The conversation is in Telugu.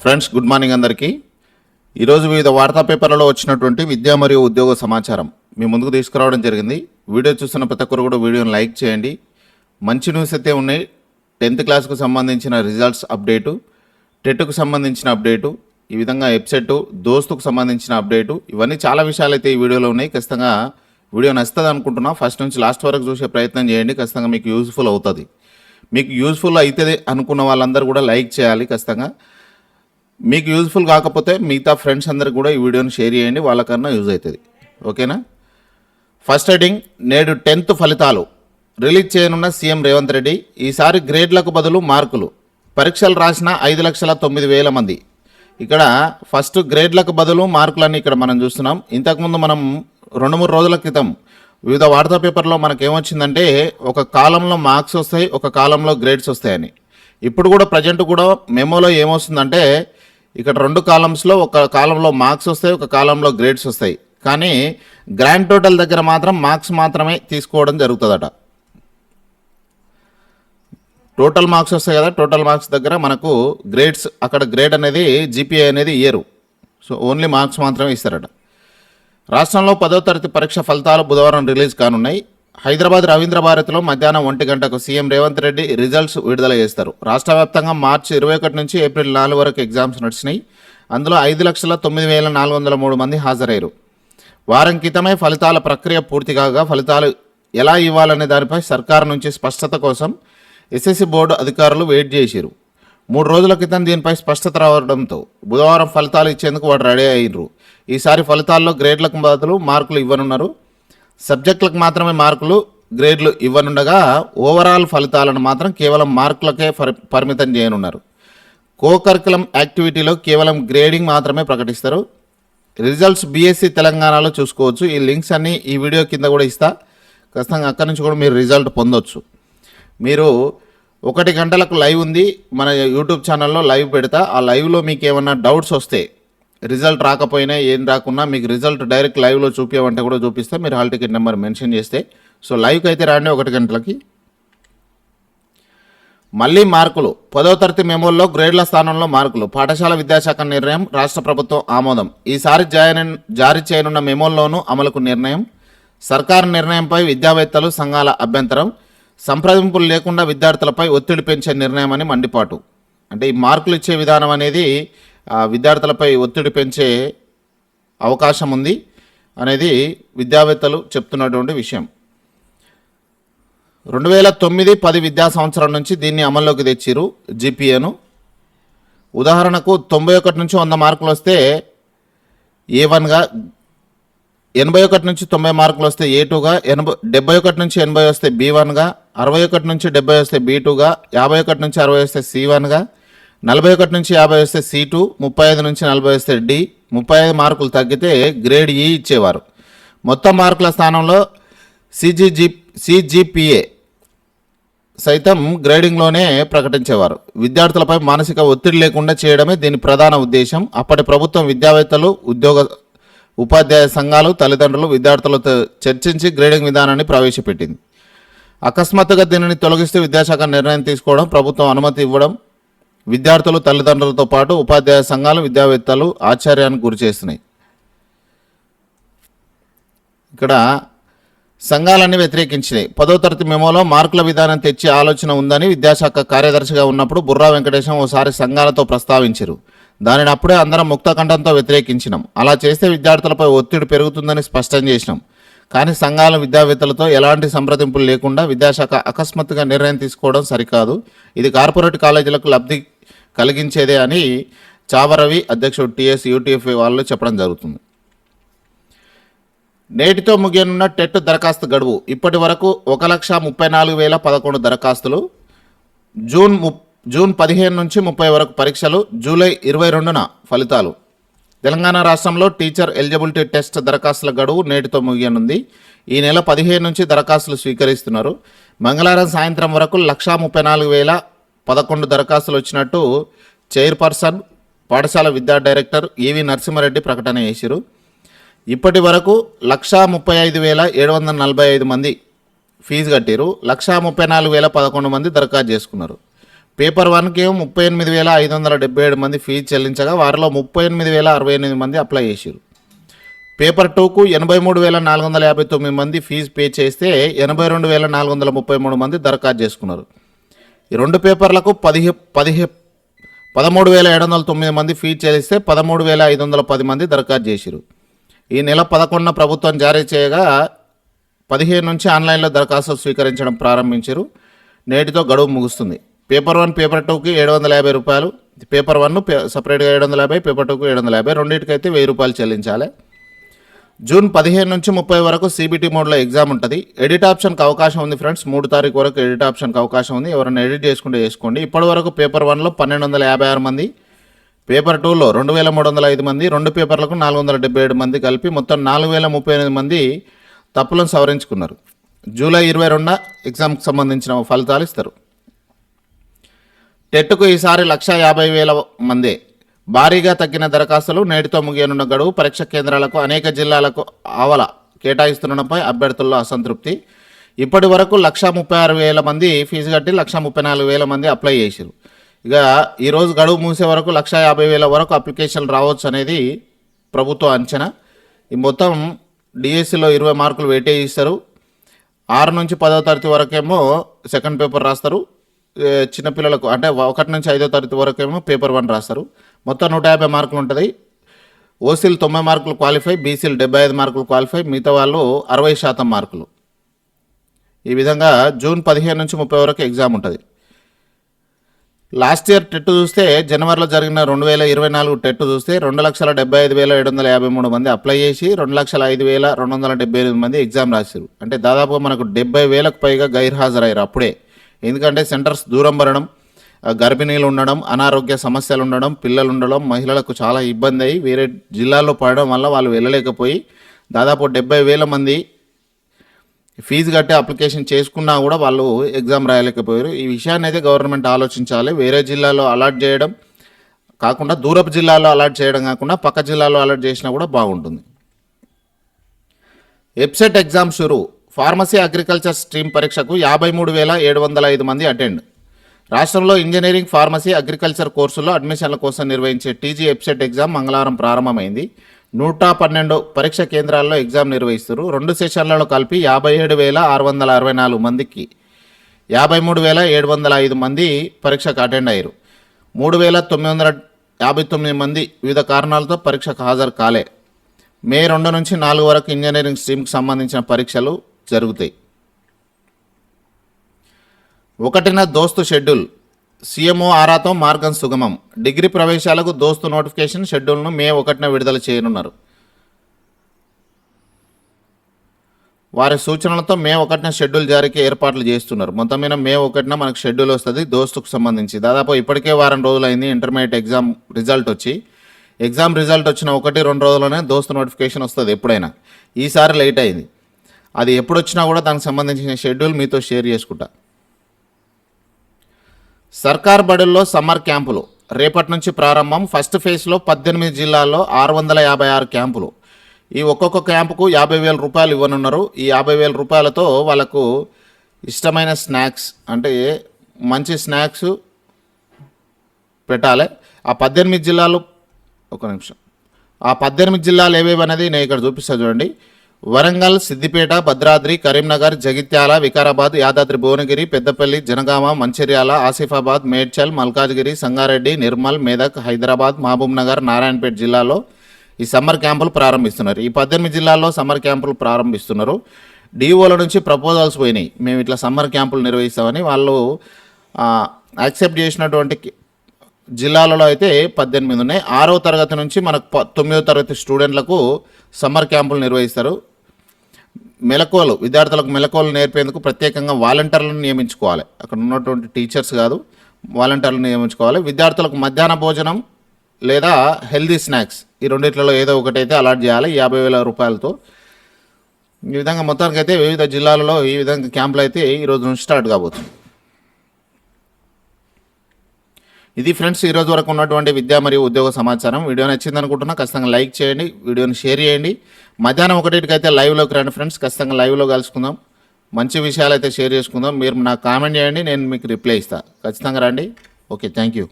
ఫ్రెండ్స్ గుడ్ మార్నింగ్ అందరికీ. ఈరోజు వివిధ వార్తా పేపర్లలో వచ్చినటువంటి విద్య మరియు ఉద్యోగ సమాచారం మీ ముందుకు తీసుకురావడం జరిగింది. వీడియో చూస్తున్న ప్రతి ఒక్కరు కూడా వీడియోని లైక్ చేయండి. మంచి న్యూస్ అయితే ఉన్నాయి. టెన్త్ క్లాస్కు సంబంధించిన రిజల్ట్స్ అప్డేటు టెట్కు సంబంధించిన అప్డేటు ఈ విధంగా వెబ్సైట్ దోస్తుకు సంబంధించిన అప్డేటు ఇవన్నీ చాలా విషయాలు అయితే ఈ వీడియోలో ఉన్నాయి. ఖచ్చితంగా వీడియో నచ్చుతుంది అనుకుంటున్నా. ఫస్ట్ నుంచి లాస్ట్ వరకు చూసే ప్రయత్నం చేయండి. ఖచ్చితంగా మీకు యూజ్ఫుల్ అవుతుంది. మీకు యూజ్ఫుల్ అవుతుంది అనుకున్న వాళ్ళందరూ కూడా లైక్ చేయాలి ఖచ్చితంగా. మీకు యూజ్ఫుల్ కాకపోతే మిగతా ఫ్రెండ్స్ అందరికి కూడా ఈ వీడియోని షేర్ చేయండి వాళ్ళకన్నా యూజ్ అవుతుంది. ఓకేనా ఫస్ట్ హెడింగ్ నేడు టెన్త్ ఫలితాలు. రిలీజ్ చేయనున్న సీఎం రేవంత్ రెడ్డి ఈసారి గ్రేడ్లకు బదులు మార్కులు. పరీక్షలు రాసిన ఐదు లక్షల తొమ్మిది వేల మంది. ఇక్కడ ఫస్ట్ గ్రేడ్లకు బదులు మార్కులని ఇక్కడ మనం చూస్తున్నాం. ఇంతకుముందు మనం రెండు మూడు రోజుల క్రితం వివిధ వార్తా పేపర్లో మనకేమొచ్చిందంటే ఒక కాలంలో మార్క్స్ వస్తాయి ఒక కాలంలో గ్రేడ్స్ వస్తాయని. ఇప్పుడు కూడా ప్రజెంట్ కూడా మెమోలో ఏమొస్తుందంటే ఇక్కడ రెండు కాలమ్స్లో ఒక కాలంలో మార్క్స్ వస్తాయి ఒక కాలంలో గ్రేడ్స్ వస్తాయి. కానీ గ్రాండ్ టోటల్ దగ్గర మాత్రం మార్క్స్ మాత్రమే తీసుకోవడం జరుగుతుందట. టోటల్ మార్క్స్ వస్తాయి కదా టోటల్ మార్క్స్ దగ్గర మనకు గ్రేడ్స్ అక్కడ గ్రేడ్ అనేది జీపీఐ అనేది ఇయరు సో ఓన్లీ మార్క్స్ మాత్రమే ఇస్తారట. రాష్ట్రంలో పదో తరగతి పరీక్ష ఫలితాలు బుధవారం రిలీజ్ కానున్నాయి. హైదరాబాద్ రవీంద్ర భారతిలో మధ్యాహ్నం ఒంటి గంటకు సీఎం రేవంత్ రెడ్డి రిజల్ట్స్ విడుదల చేస్తారు. రాష్ట్ర వ్యాప్తంగా మార్చి ఇరవై ఒకటి నుంచి ఏప్రిల్ నాలుగు వరకు ఎగ్జామ్స్ నడిచినాయి. అందులో ఐదు లక్షల తొమ్మిది వేల నాలుగు వందల మూడు మంది హాజరయ్యారు. వారం క్రితమే ఫలితాల ప్రక్రియ పూర్తి కాగా ఫలితాలు ఎలా ఇవ్వాలనే దానిపై సర్కారు నుంచి స్పష్టత కోసం ఎస్ఎస్సి బోర్డు అధికారులు వెయిట్ చేశారు. మూడు రోజుల క్రితం దీనిపై స్పష్టత రావడంతో బుధవారం ఫలితాలు ఇచ్చేందుకు వాడు రెడీ అయ్యారు ఈసారి ఫలితాల్లో గ్రేడ్లకు బదులు మార్కులు ఇవ్వనున్నారు. సబ్జెక్టులకు మాత్రమే మార్కులు గ్రేడ్లు ఇవ్వనుండగా ఓవరాల్ ఫలితాలను మాత్రం కేవలం మార్కులకే పరి- పరిమితం చేయనున్నారు. కో కరికులం యాక్టివిటీలో కేవలం గ్రేడింగ్ మాత్రమే ప్రకటిస్తారు. రిజల్ట్స్ బీఎస్సీ తెలంగాణలో చూసుకోవచ్చు. ఈ లింక్స్ అన్నీ ఈ వీడియో కింద కూడా ఇస్తా. ఖచ్చితంగా అక్కడి నుంచి కూడా మీరు రిజల్ట్ పొందొచ్చు. మీరు ఒకటి గంటలకు లైవ్ ఉంది. మన యూట్యూబ్ ఛానల్లో లైవ్ పెడతా. ఆ లైవ్లో మీకు ఏమన్నా డౌట్స్ వస్తే రిజల్ట్ రాకపోయినా ఏం రాకున్నా మీకు రిజల్ట్ డైరెక్ట్ లైవ్లో చూపించమంటే కూడా చూపిస్తే. మీరు హాల్ టికెట్ నెంబర్ మెన్షన్ చేస్తే. సో లైవ్కి అయితే రాండి ఒకటి గంటలకి. మళ్ళీ మార్కులు. పదో తరగతి మెమోల్లో గ్రేడ్ల స్థానంలో మార్కులు. పాఠశాల విద్యాశాఖ నిర్ణయం రాష్ట్ర ప్రభుత్వం ఆమోదం. ఈసారి జారీ జారీ చేయనున్న మెమోల్లోనూ అమలుకు నిర్ణయం. సర్కారు నిర్ణయంపై విద్యావేత్తలు సంఘాల అభ్యంతరం. సంప్రదింపులు లేకుండా విద్యార్థులపై ఒత్తిడి పెంచే నిర్ణయం అని మండిపాటు. అంటే ఈ మార్కులు ఇచ్చే విధానం అనేది విద్యార్థులపై ఒత్తిడి పెంచే అవకాశం ఉంది అనేది విద్యావేత్తలు చెప్తున్నటువంటి విషయం. రెండు వేల తొమ్మిది పది విద్యా సంవత్సరం నుంచి దీన్ని అమల్లోకి తెచ్చిరు జీపీఏను. ఉదాహరణకు తొంభై ఒకటి నుంచి వంద మార్కులు వస్తే ఏ వన్గా ఎనభై ఒకటి నుంచి తొంభై మార్కులు వస్తే ఏ టూగా ఎనభై డెబ్బై ఒకటి నుంచి ఎనభై వస్తే బీ వన్గా అరవై ఒకటి నుంచి డెబ్బై వస్తే బీ టూగా యాభై ఒకటి నుంచి అరవై వస్తే సి వన్గా నలభై ఒకటి నుంచి యాభై వస్తే సి టూ ముప్పై ఐదు నుంచి నలభై వస్తే డి ముప్పై ఐదు మార్కులు తగ్గితే గ్రేడ్ ఈ e ఇచ్చేవారు. మొత్తం మార్కుల స్థానంలో సిజీజీ సిజిపిఏ సైతం గ్రేడింగ్లోనే ప్రకటించేవారు. విద్యార్థులపై మానసిక ఒత్తిడి లేకుండా చేయడమే దీని ప్రధాన ఉద్దేశం. అప్పటి ప్రభుత్వం విద్యావేత్తలు ఉద్యోగ ఉపాధ్యాయ సంఘాలు తల్లిదండ్రులు విద్యార్థులతో చర్చించి గ్రేడింగ్ విధానాన్ని ప్రవేశపెట్టింది. అకస్మాత్తుగా దీనిని తొలగిస్తూ విద్యాశాఖ నిర్ణయం తీసుకోవడం ప్రభుత్వం అనుమతి ఇవ్వడం విద్యార్థులు తల్లిదండ్రులతో పాటు ఉపాధ్యాయ సంఘాలు విద్యావేత్తలు ఆశ్చర్యానికి గురి చేస్తున్నాయి. ఇక్కడ సంఘాలన్నీ వ్యతిరేకించినాయి. పదో తరగతి మెమోలో మార్కుల విధానం తెచ్చే ఆలోచన ఉందని విద్యాశాఖ కార్యదర్శిగా ఉన్నప్పుడు బుర్రా వెంకటేశం ఓసారి సంఘాలతో ప్రస్తావించారు. దానిని అప్పుడే అందరం ముక్తకంఠంతో వ్యతిరేకించినాం. అలా చేస్తే విద్యార్థులపై ఒత్తిడి పెరుగుతుందని స్పష్టం చేసినాం. కానీ సంఘాల విద్యావేత్తలతో ఎలాంటి సంప్రదింపులు లేకుండా విద్యాశాఖ అకస్మాత్తుగా నిర్ణయం తీసుకోవడం సరికాదు. ఇది కార్పొరేట్ కాలేజీలకు లబ్ధి కలిగించేదే అని చావరవి అధ్యక్షుడు టీఎస్ యూటీఎఫ్ వాళ్ళు చెప్పడం జరుగుతుంది. నేటితో ముగియనున్న టెట్ దరఖాస్తు గడువు. ఇప్పటి వరకు ఒక లక్ష ముప్పై నాలుగు వేల పదకొండు దరఖాస్తులు. జూన్ ము జూన్ పదిహేను నుంచి ముప్పై వరకు పరీక్షలు. జూలై ఇరవై రెండున ఫలితాలు. తెలంగాణ రాష్ట్రంలో టీచర్ ఎలిజిబిలిటీ టెస్ట్ దరఖాస్తుల గడువు నేటితో ముగియనుంది. ఈ నెల పదిహేను నుంచి దరఖాస్తులు స్వీకరిస్తున్నారు. మంగళవారం సాయంత్రం వరకు లక్షా ముప్పై నాలుగు వేల పదకొండు దరఖాస్తులు వచ్చినట్టు చైర్పర్సన్ పాఠశాల విద్యా డైరెక్టర్ ఈవి నరసింహారెడ్డి ప్రకటన చేశారు. ఇప్పటి వరకు లక్షా ముప్పై ఐదు వేల ఏడు వందల నలభై ఐదు మంది ఫీజు కట్టారు లక్షా ముప్పై నాలుగు వేల పదకొండు మంది దరఖాస్తు చేసుకున్నారు. పేపర్ వన్కి ఏమో ముప్పై ఎనిమిది వేల ఐదు వందల డెబ్బై ఏడు మంది ఫీజు చెల్లించగా వారిలో ముప్పై ఎనిమిది వేల అరవై ఎనిమిది మంది అప్లై చేశారు పేపర్ టూకు ఎనభై మూడు వేల నాలుగు వందల యాభై తొమ్మిది మంది ఫీజు పే చేస్తే ఎనభై రెండు వేల నాలుగు వందల ముప్పై మూడు మంది దరఖాస్తు చేసుకున్నారు. ఈ రెండు పేపర్లకు పదిహే పదిహే పదమూడు వేల ఏడు వందల తొమ్మిది మంది ఫీజు చెల్లిస్తే పదమూడు వేల ఐదు వందల పది మంది దరఖాస్తు చేశారు ఈ నెల పదకొండున ప్రభుత్వం జారీ చేయగా పదిహేను నుంచి ఆన్లైన్లో దరఖాస్తు స్వీకరించడం ప్రారంభించారు నేటితో గడువు ముగుస్తుంది. పేపర్ వన్ పేపర్ టూకి ఏడు వందల యాభై రూపాయలు. పేపర్ వన్ సపరేట్గా ఏడు వందల యాభై పేపర్ టూకు ఏడు వందల యాభై. రెండింటికైతే వెయ్యి రూపాయలు చెల్లించాలి. జూన్ పదిహేను నుంచి ముప్పై వరకు సీబీటీ మోడ్లో ఎగ్జామ్ ఉంటుంది. ఎడిట్ ఆప్షన్కి అవకాశం ఉంది ఫ్రెండ్స్. మూడు తారీఖు వరకు ఎడిట్ ఆప్షన్కి అవకాశం ఉంది. ఎవరైనా ఎడిట్ చేసుకుంటే చేసుకోండి. ఇప్పటి వరకు పేపర్ వన్లో పన్నెండు వందల యాభై ఆరు మంది పేపర్ టూలో రెండు వేల మూడు వందల ఐదు మంది రెండు పేపర్లకు నాలుగు వందల డెబ్బై ఏడు మంది కలిపి మొత్తం నాలుగు వేల ముప్పై ఎనిమిది మంది తప్పులను సవరించుకున్నారు. జూలై ఇరవై రెండున ఎగ్జామ్కి సంబంధించిన ఫలితాలు ఇస్తారు. టెట్కు ఈసారి లక్ష యాభై వేల మందే. భారీగా తగ్గిన దరఖాస్తులు నేటితో ముగియనున్న గడువు పరీక్ష కేంద్రాలకు అనేక జిల్లాలకు ఆవల కేటాయిస్తుండడంపై అభ్యర్థుల్లో అసంతృప్తి. ఇప్పటి వరకు లక్ష ముప్పై ఆరు వేల మంది ఫీజు కట్టి లక్ష ముప్పై నాలుగు వేల మంది అప్లై చేశారు ఇక ఈరోజు గడువు మూసే వరకు లక్ష యాభై వేల వరకు అప్లికేషన్లు రావచ్చు అనేది ప్రభుత్వ అంచనా. ఈ మొత్తం డిఎస్సిలో ఇరవై మార్కులు వెయిటేజ్ ఇస్తారు ఆరు నుంచి పదో తరగతి వరకేమో సెకండ్ పేపర్ రాస్తారు. చిన్నపిల్లలకు అంటే ఒకటి నుంచి ఐదో తరగతి వరకేమో పేపర్ వన్ రాస్తారు. మొత్తం నూట యాభై మార్కులు ఉంటుంది. ఓసీలు తొంభై మార్కులు క్వాలిఫై బీసీలు డెబ్బై ఐదు మార్కులు క్వాలిఫై మిగతా వాళ్ళు అరవై శాతం మార్కులు. ఈ విధంగా జూన్ పదిహేను నుంచి ముప్పై వరకు ఎగ్జామ్ ఉంటుంది. లాస్ట్ ఇయర్ టెట్ చూస్తే జనవరిలో జరిగిన రెండు వేల ఇరవై నాలుగు టెట్ చూస్తే రెండు లక్షల డెబ్బై ఐదు వేల ఏడు వందల యాభై మూడు మంది అప్లై చేసి రెండు లక్షల ఐదు వేల రెండు వందల డెబ్బై ఎనిమిది మంది ఎగ్జామ్ రాశారు అంటే దాదాపుగా మనకు డెబ్బై వేలకు పైగా గైర్హాజరయ్యారు అప్పుడే. ఎందుకంటే సెంటర్స్ దూరం పడడం గర్భిణీలు ఉండడం అనారోగ్య సమస్యలు ఉండడం పిల్లలు ఉండడం మహిళలకు చాలా ఇబ్బంది అయ్యి వేరే జిల్లాల్లో పడడం వల్ల వాళ్ళు వెళ్ళలేకపోయి దాదాపు డెబ్బై వేల మంది ఫీజు కట్టి అప్లికేషన్ చేసుకున్నా కూడా వాళ్ళు ఎగ్జామ్ రాయలేకపోయారు. ఈ విషయాన్ని అయితే గవర్నమెంట్ ఆలోచించాలి. వేరే జిల్లాలో అలాట్ చేయడం కాకుండా దూరపు జిల్లాలో అలాట్ చేయడం కాకుండా పక్క జిల్లాలో అలాట్ చేసినా కూడా బాగుంటుంది. ఎప్సెట్ ఎగ్జామ్ షురూ ఫార్మసీ అగ్రికల్చర్ స్ట్రీమ్ పరీక్షకు యాభై మూడు వేల ఏడు వందల ఐదు మంది అటెండ్. రాష్ట్రంలో ఇంజనీరింగ్ ఫార్మసీ అగ్రికల్చర్ కోర్సుల్లో అడ్మిషన్ల కోసం నిర్వహించే టీజీ ఎప్సెట్ ఎగ్జామ్ మంగళవారం ప్రారంభమైంది. నూట పన్నెండు పరీక్ష కేంద్రాల్లో ఎగ్జామ్ నిర్వహిస్తారు రెండు సెషన్లలో కలిపి యాభై ఏడు వేల ఆరు వందల అరవై నాలుగు మందికి యాభై మూడు వేల ఏడు వందల ఐదు మంది పరీక్షకు అటెండ్ అయ్యారు. మూడు వేల తొమ్మిది వందల యాభై తొమ్మిది మంది వివిధ కారణాలతో పరీక్షకు హాజరు కాలే. మే రెండు నుంచి నాలుగు వరకు ఇంజనీరింగ్ స్ట్రీమ్కి సంబంధించిన పరీక్షలు జరుగుతాయి. ఒకటిన దోస్తు షెడ్యూల్. సీఎంఓ ఆరాతో మార్గం సుగమం. డిగ్రీ ప్రవేశాలకు దోస్తు నోటిఫికేషన్ షెడ్యూల్ను మే ఒకటిన విడుదల చేయనున్నారు. వారి సూచనలతో మే ఒకటిన షెడ్యూల్ జారీకి ఏర్పాట్లు చేస్తున్నారు. మొత్తం మీద మే ఒకటిన మనకు షెడ్యూల్ వస్తుంది దోస్తుకు సంబంధించి. దాదాపు ఇప్పటికే వారం రోజులైంది ఇంటర్మీడియట్ ఎగ్జామ్ రిజల్ట్ వచ్చి. ఎగ్జామ్ రిజల్ట్ వచ్చిన ఒకటి రెండు రోజుల్లోనే దోస్తు నోటిఫికేషన్ వస్తుంది ఎప్పుడైనా. ఈసారి లేట్ అయింది. అది ఎప్పుడు వచ్చినా కూడా దానికి సంబంధించిన షెడ్యూల్ మీతో షేర్ చేసుకుంటా. సర్కార్ బడుల్లో సమ్మర్ క్యాంపులు. రేపటి నుంచి ప్రారంభం. ఫస్ట్ ఫేజ్లో పద్దెనిమిది జిల్లాల్లో ఆరు వందల యాభై ఆరు క్యాంపులు. ఈ ఒక్కొక్క క్యాంపుకు యాభై వేల రూపాయలు ఇవ్వనున్నారు. ఈ యాభై వేల రూపాయలతో వాళ్ళకు ఇష్టమైన స్నాక్స్ అంటే మంచి స్నాక్స్ పెట్టాలి. ఆ పద్దెనిమిది జిల్లాలు ఒక నిమిషం. ఆ పద్దెనిమిది జిల్లాలు ఏవేవి అనేది నేను ఇక్కడ చూపిస్తాను చూడండి. వరంగల్ సిద్దిపేట భద్రాద్రి కరీంనగర్ జగిత్యాల వికారాబాద్ యాదాద్రి భువనగిరి పెద్దపల్లి జనగామ మంచిర్యాల ఆసిఫాబాద్ మేడ్చల్ మల్కాజ్గిరి సంగారెడ్డి నిర్మల్ మెదక్ హైదరాబాద్ మహబూబ్ నగర్ నారాయణపేట జిల్లాలో ఈ సమ్మర్ క్యాంపులు ప్రారంభిస్తున్నారు. ఈ పద్దెనిమిది జిల్లాల్లో సమ్మర్ క్యాంపులు ప్రారంభిస్తున్నారు. డిఓల నుంచి ప్రపోజల్స్ పోయినాయి. మేము ఇట్లా సమ్మర్ క్యాంపులు నిర్వహిస్తామని వాళ్ళు యాక్సెప్ట్ చేసినటువంటి జిల్లాలలో అయితే పద్దెనిమిది ఉన్నాయి. ఆరో తరగతి నుంచి మనకు తొమ్మిదో తరగతి స్టూడెంట్లకు సమ్మర్ క్యాంపులు నిర్వహిస్తారు. మెలకువలు విద్యార్థులకు మెలకువలు నేర్పేందుకు ప్రత్యేకంగా వాలంటీర్లను నియమించుకోవాలి. అక్కడ ఉన్నటువంటి టీచర్స్ కాదు వాలంటీర్లు నియమించుకోవాలి. విద్యార్థులకు మధ్యాహ్న భోజనం లేదా హెల్దీ స్నాక్స్ ఈ రెండిట్లలో ఏదో ఒకటైతే అలాట్ చేయాలి యాభై వేల రూపాయలతో. ఈ విధంగా మొత్తానికి అయితే వివిధ జిల్లాలలో ఈ విధంగా క్యాంపులు అయితే ఈరోజు నుంచి స్టార్ట్ కాబోతుంది. ఇది ఫ్రెండ్స్ ఈరోజు వరకు ఉన్నటువంటి విద్యా మరియు ఉద్యోగ సమాచారం. వీడియో నచ్చింది అనుకుంటున్నా ఖచ్చితంగా లైక్ చేయండి వీడియోని షేర్ చేయండి. మధ్యాహ్నం ఒకటికైతే లైవ్లోకి రండి ఫ్రెండ్స్ ఖచ్చితంగా లైవ్లో కలుసుకుందాం. మంచి విషయాలు అయితే షేర్ చేసుకుందాం. మీరు నాకు కామెంట్ చేయండి నేను మీకు రిప్లై ఇస్తాను ఖచ్చితంగా రండి. Okay thank you.